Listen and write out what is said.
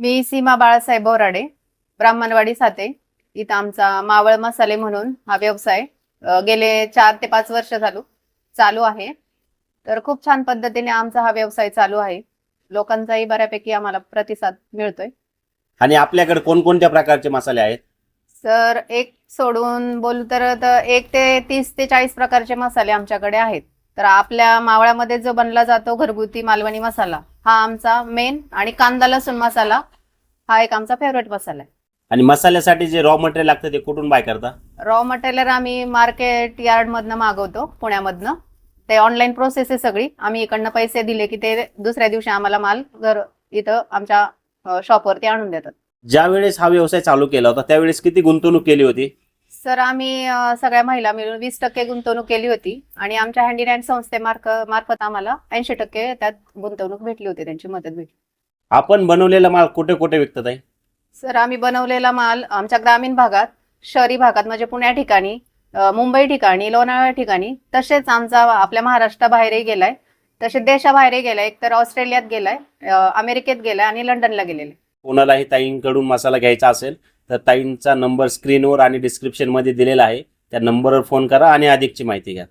मी सीमा बाळासाहेब बोराडे ब्राह्मणवाडी साते. इथं आमचा मावळ मसाले म्हणून हा व्यवसाय गेले चार ते पाच वर्ष चालू चालू आहे. तर खूप छान पद्धतीने आमचा हा व्यवसाय चालू आहे. लोकांचाही बऱ्यापैकी आम्हाला प्रतिसाद मिळतोय. आणि आपल्याकडे कोणकोणत्या प्रकारचे मसाले आहेत? तर एक सोडून बोलू तर एक ते तीस ते चाळीस प्रकारचे मसाले आमच्याकडे आहेत. तर आपल्या मावळामध्ये जो बनला जातो घरगुती मालवणी मसाला हा आमचा मेन आणि कांदा लसूण मसाला हा एक आमचा फेवरेट मसाला आहे. आणि मसाल्यासाठी जे रॉ मटेरियल लागतं ते कुठून बाय करता? रॉ मटेरियल आम्ही मार्केट यार्डमधनं मागवतो पुण्यामधनं. ते ऑनलाईन प्रोसेस आहे सगळी. आम्ही इकडनं पैसे दिले की ते दुसऱ्या दिवशी आम्हाला माल घर इथं आमच्या शॉपवरती आणून देतात. ज्या वेळेस हा व्यवसाय चालू केला होता त्यावेळेस किती गुंतवणूक केली होती? सर आम्ही सगळ्या महिला मिळून वीस टक्के गुंतवणूक केली होती आणि आमच्या हँडीलँड संस्थेमार्क मार्फत आम्हाला ऐंशी टक्के त्यात गुंतवणूक भेटली होती त्यांची मदत भेटली आपण बनवलेला माल कुठे कुठे विकतात आहे सर आम्ही बनवलेला माल आमच्या ग्रामीण भागात शहरी भागात म्हणजे पुण्या ठिकाणी मुंबई ठिकाणी लोणावळा ठिकाणी तसेच आमचा आपल्या महाराष्ट्राबाहेरही गेलाय तसे देशाबाहेरही गेलाय एक तर ऑस्ट्रेलियात गेलाय अमेरिकेत गेलाय आणि लंडनला गेलेला आहे. कोणालाही ताईंकडून मसाला घ्यायचा असेल तर ताईंचा नंबर स्क्रीनवर आणि डिस्क्रिप्शनमध्ये दिलेला आहे. त्या नंबरवर फोन करा आणि अधिकची माहिती घ्या.